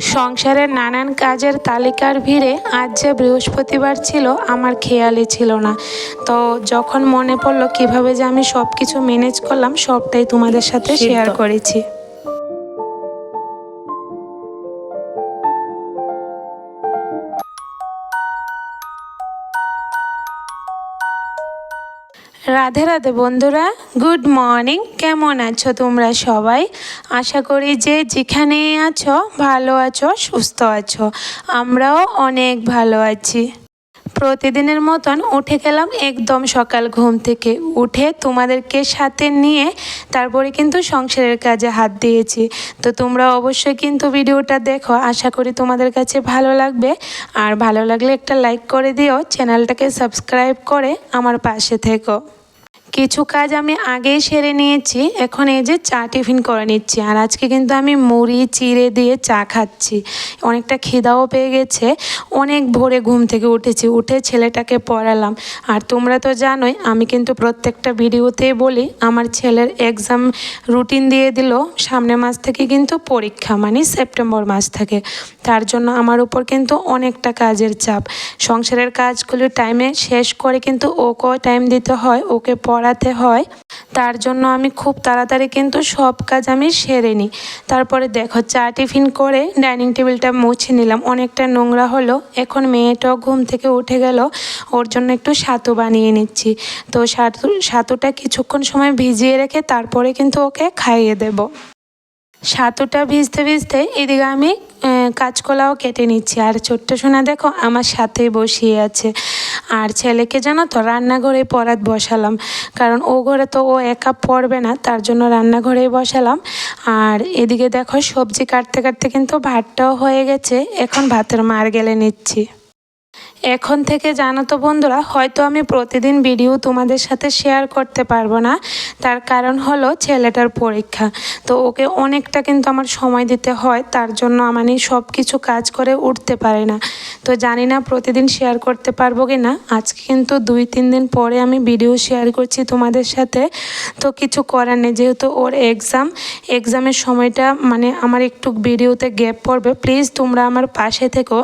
সংসারের নানান কাজের তালিকার ভিড়ে আজ যে বৃহস্পতিবার ছিল আমার খেয়ালই ছিল না। তো যখন মনে পড়ল কীভাবে যে আমি সব কিছু ম্যানেজ করলাম সবটাই তোমাদের সাথে শেয়ার করেছি। রাধে রাধে বন্ধুরা গুড মর্নিং কেমন আছো তোমরা সবাই? আশা করি যে যেখানে আছো, ভালো আছো, সুস্থ আছো। আমরাও অনেক ভালো আছি। প্রতিদিনের মতন উঠে গেলাম একদম সকাল ঘুম থেকে। উঠে তোমাদেরকে সাথে নিয়ে তারপরে কিন্তু সংসারের কাজে হাত দিয়েছি। তো তোমরা অবশ্যই কিন্তু ভিডিওটা দেখো, আশা করি তোমাদের কাছে ভালো লাগবে। আর ভালো লাগলে একটা লাইক করে দিও, চ্যানেলটাকে সাবস্ক্রাইব করে আমার পাশে থেকো। কিছু কাজ আমি আগেই সেরে নিয়েছি, এখন এই যে চা টিফিন করে নিচ্ছি। আর আজকে কিন্তু আমি মুড়ি, চিড়ে দিয়ে চা খাচ্ছি। অনেকটা খিদাও পেয়ে গেছে। অনেক ভোরে ঘুম থেকে উঠেছি, উঠে ছেলেটাকে পড়ালাম। আর তোমরা তো জানোই, আমি কিন্তু প্রত্যেকটা ভিডিওতেই বলি, আমার ছেলের এক্সাম রুটিন দিয়ে দিল। সামনে মাস থেকে কিন্তু পরীক্ষা মানে সেপ্টেম্বর মাস থেকে। তার জন্য আমার উপর কিন্তু অনেকটা কাজের চাপ। সংসারের কাজগুলো টাইমে শেষ করে কিন্তু ওকেও টাইম দিতে হয়, ওকে পড়াতে হয়, তার জন্য আমি খুব তাড়াতাড়ি কিন্তু সব কাজ আমি সেরে নিই। তারপরে দেখো চা টিফিন করে ডাইনিং টেবিলটা মুছে নিলাম। অনেকটা নোংরা হলো, এখন মেয়েটাও ঘুম থেকে উঠে গেল, ওর জন্য একটু সাতু বানিয়ে নিচ্ছি। তো সাতু, সাতুটা কিছুক্ষণ সময় ভিজিয়ে রেখে তারপরে কিন্তু ওকে খাইয়ে দেবো। সাতুটা ভিজতে ভিজতে এদিকে আমি কাঁচকলাও কেটে নিচ্ছি। আর ছোট্ট সোনা দেখো, আমার সাথেই বসিয়ে আছে। আর ছেলেকে জানো তো, রান্নাঘরে পরাত বসালাম। কারণ ও ঘরে তো ও একা পড়বে না, তার জন্য রান্নাঘরেই বসালাম। আর এদিকে দেখো, সবজি কাটতে কাটতে কিন্তু ভাতটাও হয়ে গেছে। এখন ভাতের মার গেলে নিচ্ছি। এখন থেকে জানো তো বন্ধুরা, হয়তো আমি প্রতিদিন ভিডিও তোমাদের সাথে শেয়ার করতে পারব না। তার কারণ হলো ছেলেটার পরীক্ষা। তো ওকে অনেকটা কিন্তু আমার সময় দিতে হয়, তার জন্য আমি সব কিছু কাজ করে উঠতে পারে না। তো জানি না প্রতিদিন শেয়ার করতে পারব কি না। আজকে কিন্তু দুই, তিন দিন পরে আমি ভিডিও শেয়ার করছি তোমাদের সাথে। তো কিছু করার নেই, যেহেতু ওর এক্সাম এক্সামের সময়টা মানে আমার একটু ভিডিওতে গ্যাপ পড়বে। প্লিজ তোমরা আমার পাশে থেকো।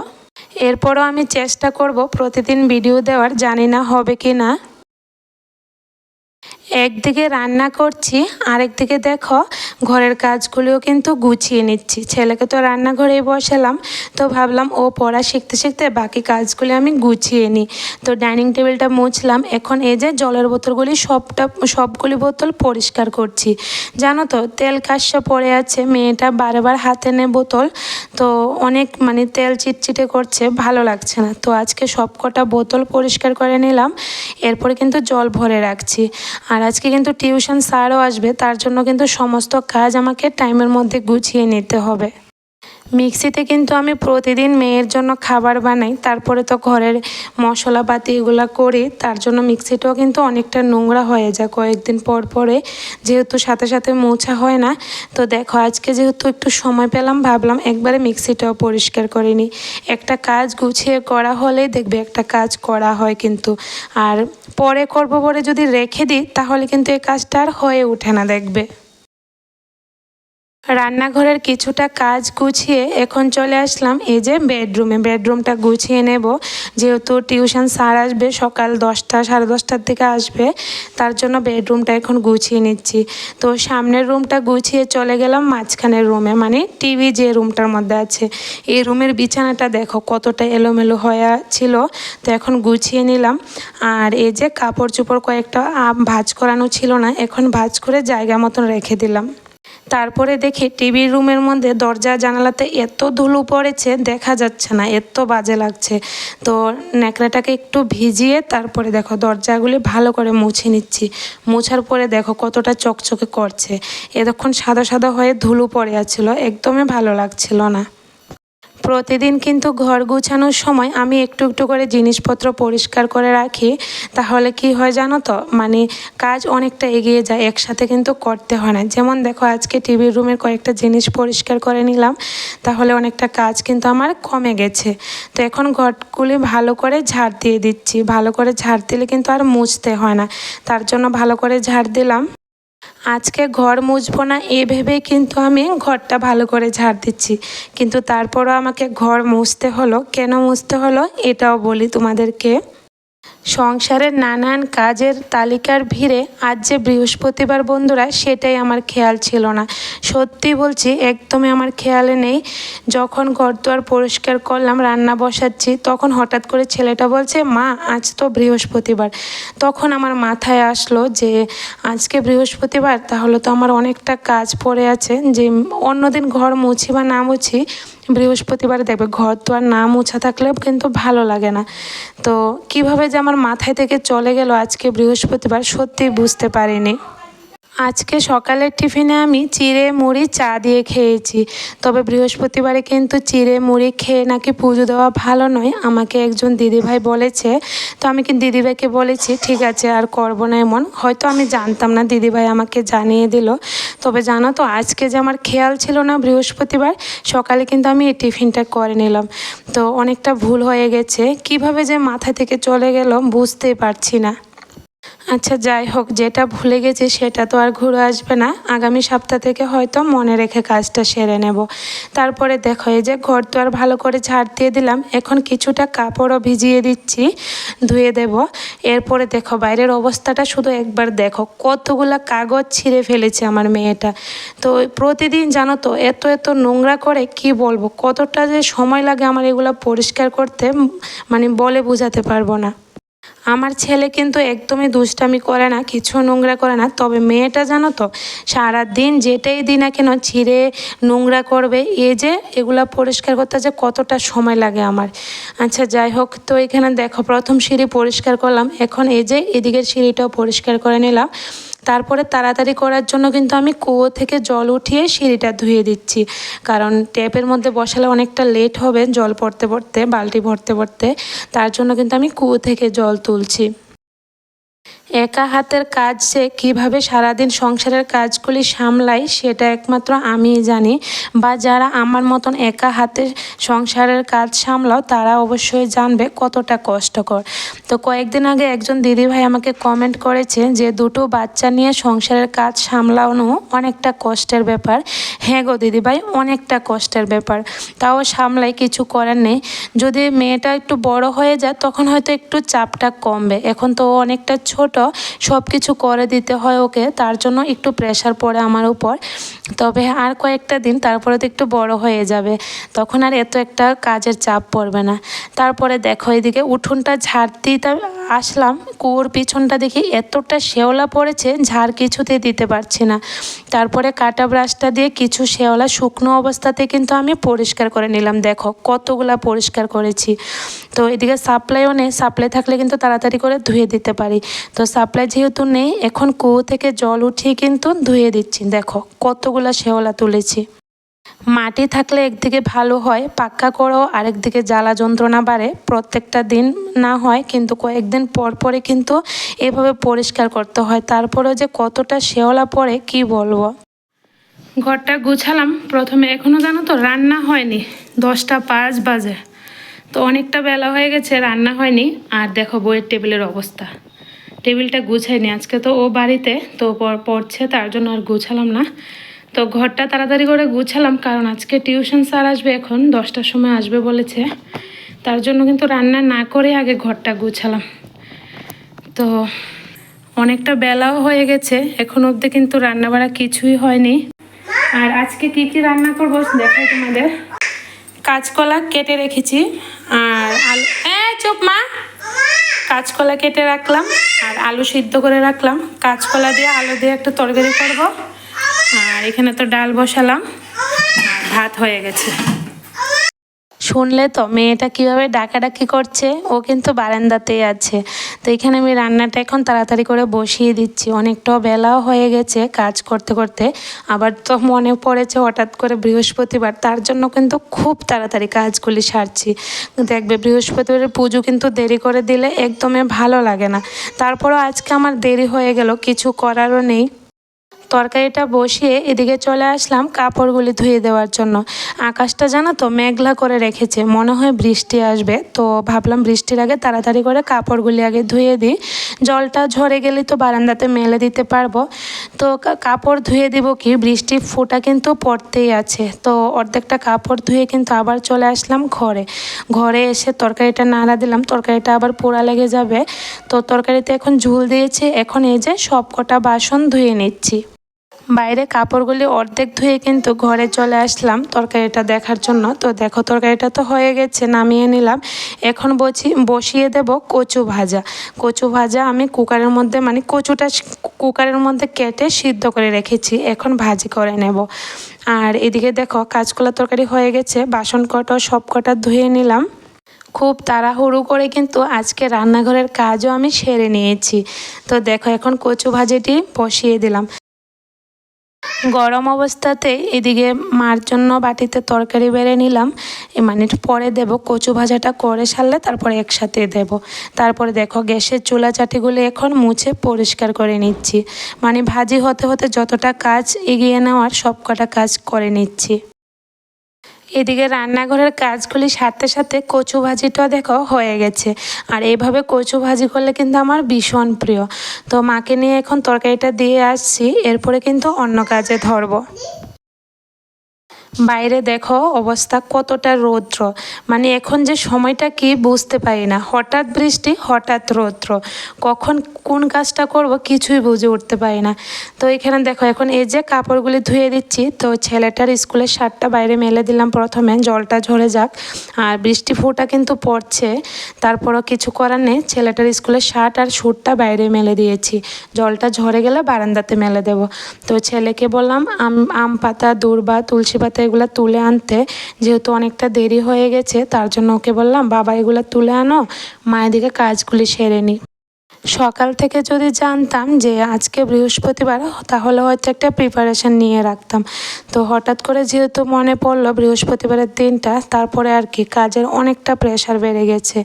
এরপরও আমি চেষ্টা করব প্রতিদিন ভিডিও দেওয়ার জানি না হবে কি না একদিকে রান্না করছি, আরেকদিকে দেখো ঘরের কাজগুলিও কিন্তু গুছিয়ে নিচ্ছি। ছেলেকে তো রান্নাঘরেই বসালাম, তো ভাবলাম ও পড়া শিখতে শিখতে বাকি কাজগুলি আমি গুছিয়ে নিই। তো ডাইনিং টেবিলটা মুছলাম, এখন এই যে জলের বোতলগুলি সবটা, সবগুলি বোতল পরিষ্কার করছি। জানো তো, তেল কাশা পড়ে আছে, মেয়েটা বারবার হাতে নে বোতল, তো অনেক মানে তেল চিটচিটে করছে, ভালো লাগছে না। তো আজকে সব কটা বোতল পরিষ্কার করে নিলাম, এরপরে কিন্তু জল ভরে রাখছি। আর আজকে কিন্তু টিউশন স্যারও আসবে, তার জন্য কিন্তু সমস্ত কাজ আমাকে টাইমের মধ্যে গুছিয়ে নিতে হবে। মিক্সিতে কিন্তু আমি প্রতিদিন মেয়ের জন্য খাবার বানাই, তারপরে তো ঘরের মশলাপাতি এগুলো করি, তার জন্য মিক্সিটাও কিন্তু অনেকটা নোংরা হয়ে যায় কয়েকদিন পর পরে, যেহেতু সাথে সাথে মোছা হয় না। তো দেখো, আজকে যেহেতু একটু সময় পেলাম, ভাবলাম একবারে মিক্সিটাও পরিষ্কার করে নিই। একটা কাজ গুছিয়ে করা হলেই দেখবে একটা কাজ করা হয় কিন্তু। আর পরে করব পরে যদি রেখে দিই, তাহলে কিন্তু এই কাজটা আর হয়ে ওঠে না দেখবে। রান্নাঘরের কিছুটা কাজ গুছিয়ে এখন চলে আসলাম এই যে বেডরুমে। বেডরুমটা গুছিয়ে নেব। যেহেতু টিউশন স্যার আসবে, সকাল দশটা, সাড়ে দশটার দিকে আসবে, তার জন্য বেডরুমটা এখন গুছিয়ে নিচ্ছি। তো সামনের রুমটা গুছিয়ে চলে গেলাম মাঝখানের রুমে। মানে টিভি যে রুমটার মধ্যে আছে, এই রুমের বিছানাটা দেখো কতটা এলোমেলো হয়ে ছিল। তো এখন গুছিয়ে নিলাম। আর এই যে কাপড় চোপড় কয়েকটা ভাজ করানো ছিল না, এখন ভাজ করে জায়গা মতন রেখে দিলাম। তারপরে দেখি টিভির রুমের মধ্যে দরজা, জানালাতে এত ধুলো পড়েছে, দেখা যাচ্ছে না, এত বাজে লাগছে। তো ন্যাকড়াটাকে একটু ভিজিয়ে তারপরে দেখো দরজাগুলি ভালো করে মুছে নিচ্ছি। মোছার পরে দেখো কতটা চকচকে করছে। এতক্ষণ সাদা সাদা হয়ে ধুলো পড়ে আছিল, একদমই ভালো লাগছিল না। প্রতিদিন কিন্তু ঘর গুছানোর সময় আমি একটু একটু করে জিনিসপত্র পরিষ্কার করে রাখি। তাহলে কি হয় জানো তো? মানে কাজ অনেকটা এগিয়ে যায়, একসাথে কিন্তু করতে হয় না। যেমন দেখো, আজকে টিভির রুমের কয়েকটা জিনিস পরিষ্কার করে নিলাম, তাহলে অনেকটা কাজ কিন্তু আমার কমে গেছে। তো এখন ঘরগুলি ভালো করে ঝাড় দিয়ে দিচ্ছি। ভালো করে ঝাড় দিলে কিন্তু আর মুছতে হয় না। তার জন্য ভালো করে ঝাড় দিলাম। আজকে ঘর মুছবো না, এ ভেবে কিন্তু আমি ঘরটা ভালো করে ঝাড় দিচ্ছি। কিন্তু তারপরও আমাকে ঘর মুছতে হলো। কেন মুছতে হলো? এটাও বলি তোমাদেরকে। সংসারের নানান কাজের তালিকার ভিড়ে আজ যে বৃহস্পতিবার বন্ধুরা, সেটাই আমার খেয়াল ছিল না। সত্যি বলছি, একদমই আমার খেয়ালে নেই। যখন ঘরদুয়ার পরিষ্কার করলাম, রান্না বসাচ্ছি, তখন হঠাৎ করে ছেলেটা বলছে, মা, আজ তো বৃহস্পতিবার। তখন আমার মাথায় আসলো যে, আজকে বৃহস্পতিবার, তাহলে তো আমার অনেকটা কাজ পড়ে আছে, যে অন্যদিন ঘর মুছি বা না মুছি বৃহস্পতিবার দেখবে ঘর তো আর না মোছা থাকলেও কিন্তু ভালো লাগে না। তো কীভাবে যে আমার মাথায় থেকে চলে গেল আজকে বৃহস্পতিবার সত্যি বুঝতে পারিনি। আজকে সকালের টিফিনে আমি চিড়ে মুড়ি চা দিয়ে খেয়েছি। তবে বৃহস্পতিবারে কিন্তু চিড়ে মুড়ি খেয়ে নাকি পুজো দেওয়া ভালো নয়, আমাকে একজন দিদিভাই বলেছে। তো আমি কিন্তু দিদিভাইকে বলেছি, ঠিক আছে, আর করব না এমন। হয়তো আমি জানতাম না, দিদিভাই আমাকে জানিয়ে দিল। তবে জানো তো, আজকে যে আমার খেয়াল ছিল না বৃহস্পতিবার, সকালে কিন্তু আমি এই টিফিনটা করে নিলাম। তো অনেকটা ভুল হয়ে গেছে। কীভাবে যে মাথা থেকে চলে গেল বুঝতেই পারছি না। আচ্ছা যাই হোক, যেটা ভুলে গেছি সেটা তো আর ঘুরে আসবে না। আগামী সপ্তাহ থেকে হয়তো মনে রেখে কাজটা সেরে নেব। তারপরে দেখো, এই যে ঘর তো আর ভালো করে ঝাড় দিয়ে দিলাম। এখন কিছুটা কাপড়ও ভিজিয়ে দিচ্ছি, ধুয়ে দেব। এরপরে দেখো, বাইরের অবস্থাটা শুধু একবার দেখো। কতগুলা কাগজ ছিঁড়ে ফেলেছে আমার মেয়েটা। তো প্রতিদিন জানো তো, এত এত নোংরা করে কি বলব? কতটা যে সময় লাগে আমার এগুলো পরিষ্কার করতে মানে বলে বোঝাতে পারব না। আমার ছেলে কিন্তু একদমই দুষ্টামি করে না, কিছু নোংরা করে না। তবে মেয়েটা জানো তো সারা দিন যেটাই দিই না কেন ছিঁড়ে নোংরা করবে। এ যে এগুলা পরিষ্কার করতে যে কতটা সময় লাগে আমার। আচ্ছা যাই হোক, তো এখানে দেখো, প্রথম সিঁড়ি পরিষ্কার করলাম। এখন এই যে এদিকের সিঁড়িটাও পরিষ্কার করে নিলাম। তারপরে তাড়াতাড়ি করার জন্য কিন্তু আমি কুয়ো থেকে জল উঠিয়ে সিঁড়িটা ধুয়ে দিচ্ছি। কারণ ট্যাপের মধ্যে বসালে অনেকটা লেট হবে জল পড়তে পড়তে, বালতি ভরতে ভরতে। তার জন্য কিন্তু আমি কুয়ো থেকে জল তুলছি একা হাতের কাজ সে কীভাবে সারাদিন সংসারের কাজগুলি সামলাই সেটা একমাত্র আমিই জানি। বা যারা আমার মতন একা হাতে সংসারের কাজ সামলাও, তারা অবশ্যই জানবে কতটা কষ্টকর। তো কয়েকদিন আগে একজন দিদিভাই আমাকে কমেন্ট করেছে যে, দুটো বাচ্চা নিয়ে সংসারের কাজ সামলানো অনেকটা কষ্টের ব্যাপার। হ্যাঁ গো দিদিভাই, অনেকটা কষ্টের ব্যাপার। তাও সামলাই কিছু করার নেই। যদি মেয়েটা একটু বড় হয়ে যায়, তখন হয়তো একটু চাপটা কমবে। এখন তো অনেকটা ছোট সব কিছু করে দিতে হয় ওকে তার জন্য একটু প্রেশার পড়ে আমার উপর। তবে আর কয়েকটা দিন তারপরে তো একটু বড় হয়ে যাবে। তখন আর এত একটা কাজের চাপ পড়বে না। তারপরে দেখো এদিকে উঠোনটা ঝাড়তেই তা আসলাম। কুয়োর পিছনটা দেখি এতটা শেওলা পড়েছে, ঝাড় কিছুতেই দিতে পারছি না। তারপরে কাটা ব্রাশটা দিয়ে কিছু শেওলা শুকনো অবস্থাতে কিন্তু আমি পরিষ্কার করে নিলাম। দেখো কতগুলা পরিষ্কার করেছি। তো এদিকে সাপ্লাইও নেই, সাপ্লাই থাকলে কিন্তু তাড়াতাড়ি করে ধুয়ে দিতে পারি। তো সাপ্লাই যেহেতু নেই, এখন কুয়ো থেকে জল উঠিয়ে কিন্তু ধুয়ে দিচ্ছি। দেখো কতগুলা শেওলা তুলেছি। মাটি থাকলে একদিকে ভালো হয়, পাক্কা করেও আরেকদিকে জ্বালা যন্ত্রণা বাড়ে। প্রত্যেকটা দিন না হয়, কিন্তু কয়েকদিন পর পরে কিন্তু এভাবে পরিষ্কার করতে হয়। তারপরেও যে কতটা শেওলা পড়ে, কি বলব? ঘরটা গুছালাম। প্রথমে এখনও জানো তো, রান্না হয়নি। দশটা পাঁচ বাজে। তো অনেকটা বেলা হয়ে গেছে, রান্না হয়নি। আর দেখো বইয়ের টেবিলের অবস্থা। টেবিলটা গুছাইনি। আজকে তো ও বাড়িতে, তো পড়ছে, তার জন্য আর গুছালাম না। তো ঘরটা তাড়াতাড়ি করে গুছালাম, কারণ আজকে টিউশন স্যার আসবে এখন, দশটার সময় আসবে বলেছে। তার জন্য কিন্তু রান্না না করে আগে ঘরটা গুছালাম। তো অনেকটা বেলাও হয়ে গেছে, এখন অবধি কিন্তু রান্নাবাড়া কিছুই হয়নি। আর আজকে কি কি রান্না করব দেখাই তোমাদের। কাঁচকলা কেটে রেখেছি, আর আলু এ চুপ মা! কাঁচকলা কেটে রাখলাম, আর আলু সিদ্ধ করে রাখলাম। কাঁচকলা দিয়ে আলু দিয়ে একটা তরকারি করব। আর এখানে তো ডাল বসালাম ভাত হয়ে গেছে। শুনলে তো, মেয়েটা কীভাবে ডাকাডাকি করছে? ও কিন্তু বারান্দাতেই আছে। তো এখানে আমি রান্নাটা এখন তাড়াতাড়ি করে বসিয়ে দিচ্ছি। অনেকটাও বেলাও হয়ে গেছে কাজ করতে করতে। আবার তো মনে পড়েছে হঠাৎ করে বৃহস্পতিবার। তার জন্য কিন্তু খুব তাড়াতাড়ি কাজগুলি সারছি। দেখবে বৃহস্পতিবারের পুজো কিন্তু দেরি করে দিলে একদমই ভালো লাগে না। তারপরও আজকে আমার দেরি হয়ে গেল, কিছু করারও নেই। তরকারিটা বসিয়ে এদিকে চলে আসলাম কাপড়গুলি ধুয়ে দেওয়ার জন্য। আকাশটা জানো তো মেঘলা করে রেখেছে, মনে হয় বৃষ্টি আসবে। তো ভাবলাম বৃষ্টির আগে তাড়াতাড়ি করে কাপড়গুলি আগে ধুয়ে দিই। জলটা ঝরে গেলে তো বারান্দাতে মেলে দিতে পারব। তো কাপড় ধুয়ে দিব কি বৃষ্টির ফোঁটা কিন্তু পড়তেই আছে। তো অর্ধেকটা কাপড় ধুয়ে কিন্তু আবার চলে আসলাম ঘরে। ঘরে এসে তরকারিটা নাড়া দিলাম, তরকারিটা আবার পোড়া লেগে যাবে। তো তরকারিতে এখন ঝুল দিয়েছে, এখন এই যে সব কটা বাসন ধুয়ে নিচ্ছি। বাইরে কাপড়গুলি অর্ধেক ধুয়ে কিন্তু ঘরে চলে আসলাম তরকারিটা দেখার জন্য। তো দেখো তরকারিটা তো হয়ে গেছে, নামিয়ে নিলাম। এখন বসি বসিয়ে দেব কচু ভাজা। কচু ভাজা আমি কুকারের মধ্যে মানে কচুটা কুকারের মধ্যে কেটে সিদ্ধ করে রেখেছি। এখন ভাজি করে নেব। আর এদিকে দেখো কাঁচকলা তরকারি হয়ে গেছে, বাসন কটা, সব কটা ধুয়ে নিলাম। খুব তাড়াহুড়ো করে কিন্তু আজকে রান্নাঘরের কাজও আমি সেরে নিয়েছি। তো দেখো এখন কচু ভাজিটি বসিয়ে দিলাম। গরম অবস্থাতে এদিকে মার জন্য বাটিতে তরকারি বেড়ে নিলাম। মানে পরে দেব, কচু ভাজাটা করে সারলে তারপরে একসাথে দেব। তারপরে দেখো গ্যাসের চুলা চাটিগুলো এখন মুছে পরিষ্কার করে নিচ্ছি। মানে ভাজি হতে হতে যতটা কাজ এগিয়ে নেওয়ার সব কটা কাজ করে নিচ্ছি। এদিকে রান্নাঘরের কাজগুলি সাথে সাথে কচু ভাজিটা দেখো হয়ে গেছে। আর এইভাবে কচু ভাজি করলে কিন্তু আমার ভীষণ প্রিয়। তো মাকে নিয়ে এখন তরকারিটা দিয়ে আসছি, এরপরে কিন্তু অন্য কাজে ধরবো। বাইরে দেখো অবস্থা কতটা রৌদ্র। মানে এখন যে সময়টা কি বুঝতে পারি না। হঠাৎ বৃষ্টি, হঠাৎ রৌদ্র। কখন কোন কাজটা করব কিছুই বুঝে উঠতে পারি না। তো এখানে দেখো, এখন এই যে কাপড়গুলি ধুয়ে দিচ্ছি, তো ছেলেটার স্কুলের শার্টটা বাইরে মেলে দিলাম প্রথমে, জলটা ঝরে যাক। আর বৃষ্টি ফোঁটা কিন্তু পড়ছে, তারপরও কিছু করার নেই। ছেলেটার স্কুলের শার্ট আর স্যুটটা বাইরে মেলে দিয়েছি। জলটা ঝরে গেলে বারান্দাতে মেলে দেব। তো ছেলেকে বললাম, আম আম পাতা দূর্বা তুলসী পাতা এগুলো তুলে আনতে। যেহেতু অনেকটা দেরি হয়ে গেছে, তার জন্য ওকে বললাম, বাবা, এগুলো তুলে আনো, মায়ের দিকে কাজগুলি সেরে নিই সকাল থেকে যদি জানতাম যে আজকে বৃহস্পতিবার, তাহলে হয়তো একটা প্রিপারেশন নিয়ে রাখতাম। তো হঠাৎ করে যেহেতু মনে পড়ল বৃহস্পতিবারের দিনটা, তারপরে আর কি কাজের অনেকটা প্রেশার বেড়ে গেছে।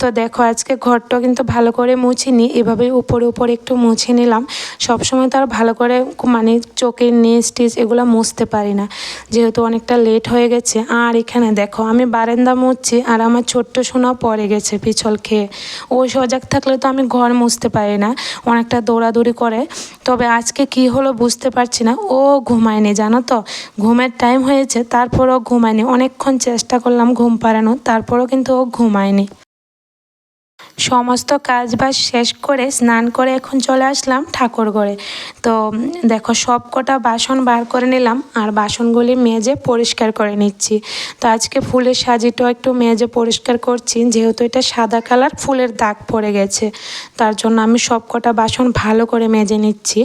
তো দেখো, আজকে ঘরটা কিন্তু ভালো করে মুছিনি, এভাবেই উপরে উপরে একটু মুছে নিলাম। সবসময় তো আর ভালো করে মানে চোখের নিচ টিচ এগুলো মুছতে পারি না, যেহেতু অনেকটা লেট হয়ে গেছে। আর এখানে দেখো, আমি বারান্দা মুছছি আর আমার ছোট্ট সোনা পড়ে গেছে পিছল খেয়ে। ও সজাগ থাকলে তো আমি ঘর মুছতে পারে না, অনেকটা দৌড়াদৌড়ি করে। তবে আজকে কি হলো বুঝতে পারছি না। ও ঘুমায়নি, জানো তো? ঘুমের টাইম হয়েছে, তারপরও ঘুমায়নি। অনেকক্ষণ চেষ্টা করলাম ঘুম পাড়ানোর, তারপরও কিন্তু ও ঘুমায়নি। সমস্ত কাজ বাজ শেষ করে স্নান করে এখন চলে আসলাম ঠাকুর ঘরে। তো দেখো সব কটা বাসন বার করে নিলাম আর বাসনগুলি মেজে পরিষ্কার করে নিচ্ছি। তো আজকে ফুলের সাজিটাও একটু মেজে পরিষ্কার করছি, যেহেতু এটা সাদা কালার, ফুলের দাগ পড়ে গেছে। তার জন্য আমি সব কটা বাসন ভালো করে মেজে নিচ্ছি।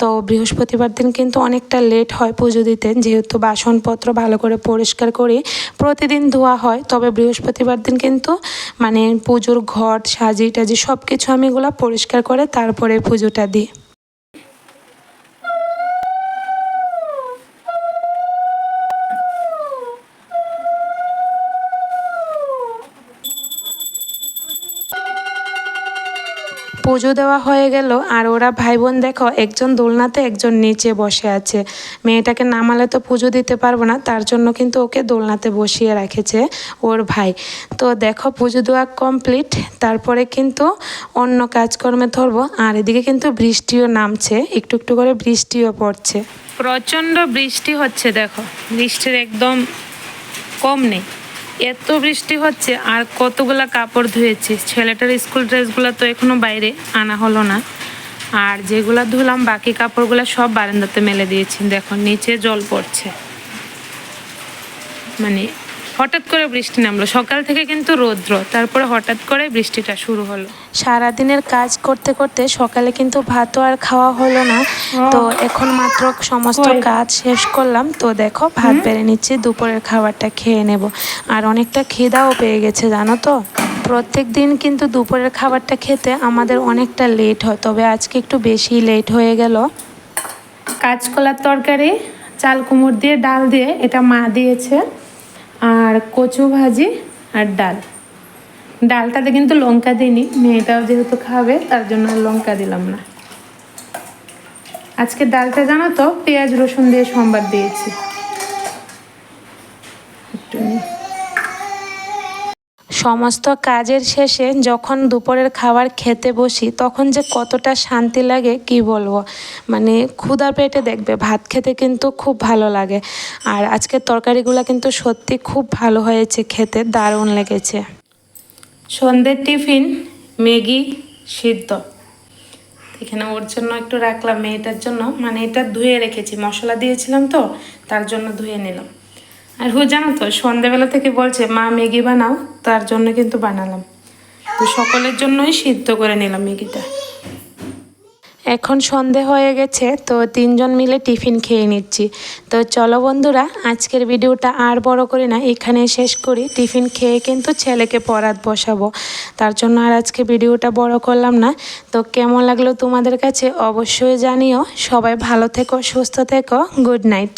তো বৃহস্পতিবার দিন কিন্তু অনেকটা লেট হয় পুজো দিতে, যেহেতু বাসনপত্র ভালো করে পরিষ্কার করি। প্রতিদিন ধোয়া হয়, তবে বৃহস্পতিবার দিন কিন্তু মানে পুজোর ঘট সাজি টাজি সব কিছু আমি এগুলো পরিষ্কার করে তারপরে পুজোটা দিই। পুজো দেওয়া হয়ে গেল আর ওরা ভাই বোন দেখো, একজন দোলনাতে, একজন নিচে বসে আছে। মেয়েটাকে নামালে তো পুজো দিতে পারব না, তার জন্য কিন্তু ওকে দোলনাতে বসিয়ে রেখেছে ওর ভাই। তো দেখো পুজো দেওয়া কমপ্লিট তারপরে কিন্তু অন্য কাজকর্মে ধরবো, আর এদিকে কিন্তু বৃষ্টিও নামছে, একটু একটু করে বৃষ্টিও পড়ছে। প্রচণ্ড বৃষ্টি হচ্ছে, দেখো। বৃষ্টির একদম কম নেই। এত বৃষ্টি হচ্ছে, আর কতগুলো কাপড় ধুয়েছি। ছেলেটার স্কুল ড্রেসগুলো তো এখনও বাইরে, আনা হলো না। আর যেগুলো ধুলাম, বাকি কাপড়গুলো সব বারান্দাতে মেলে দিয়েছি। দেখো, নিচে জল পড়ছে। মানে হঠাৎ করে বৃষ্টি নামলো। সকাল থেকে কিন্তু রৌদ্র তারপরে হঠাৎ করে বৃষ্টিটা শুরু হলো। সারাদিনের কাজ করতে করতে সকালে কিন্তু ভাতও আর খাওয়া হলো না। তো এখন মাত্র সমস্ত কাজ শেষ করলাম। তো দেখো ভাত বেড়ে নিচ্ছি দুপুরের খাবারটা খেয়ে নেব। আর অনেকটা খিদাও পেয়ে গেছে জানো তো? প্রত্যেক দিন কিন্তু দুপুরের খাবারটা খেতে আমাদের অনেকটা লেট হয়। তবে আজকে একটু বেশি লেট হয়ে গেল। কাঁচকলার তরকারি চাল কুমড় দিয়ে ডাল দিয়ে এটা মা দিয়েছে। আর কচু ভাজি আর ডাল। ডালটাতে কিন্তু লঙ্কা দিইনি, মেয়েটাও যেহেতু খাবে, তার জন্য লঙ্কা দিলাম না। আজকে ডালটা জানো তো, পেঁয়াজ রসুন দিয়ে সোমবার দিয়েছি। একটু। সমস্ত কাজের শেষে যখন দুপুরের খাবার খেতে বসি, তখন যে কতটা শান্তি লাগে কি বলব? মানে ক্ষুধা পেটে দেখবে, ভাত খেতে কিন্তু খুব ভালো লাগে। আর আজকের তরকারিগুলো কিন্তু সত্যি খুব ভালো হয়েছে খেতে, দারুণ লেগেছে। সন্ধ্যের টিফিন, ম্যাগি সিদ্ধ। এখানে ওর জন্য একটু রাখলাম, মেয়েটার জন্য। মানে এটা ধুয়ে রেখেছি, মশলা দিয়েছিলাম তো, তার জন্য ধুয়ে নিলাম। আর হু, জানো তো, সন্ধেবেলা থেকে বলছে, মা, ম্যাগি বানাও। তার জন্য কিন্তু বানালাম। তো সকলের জন্যই সিদ্ধ করে নিলাম ম্যাগিটা। এখন সন্ধে হয়ে গেছে, তো তিনজন মিলে টিফিন খেয়ে নিচ্ছি। তো চলো বন্ধুরা, আজকের ভিডিওটা আর বড় করি না এখানে শেষ করি। টিফিন খেয়ে কিন্তু ছেলেকে পড়াত বসাবো। তার জন্য আর আজকে ভিডিওটা বড় করলাম না। তো কেমন লাগল তোমাদের কাছে অবশ্যই জানিও। সবাই ভালো থেকো, সুস্থ থেকো, গুড নাইট।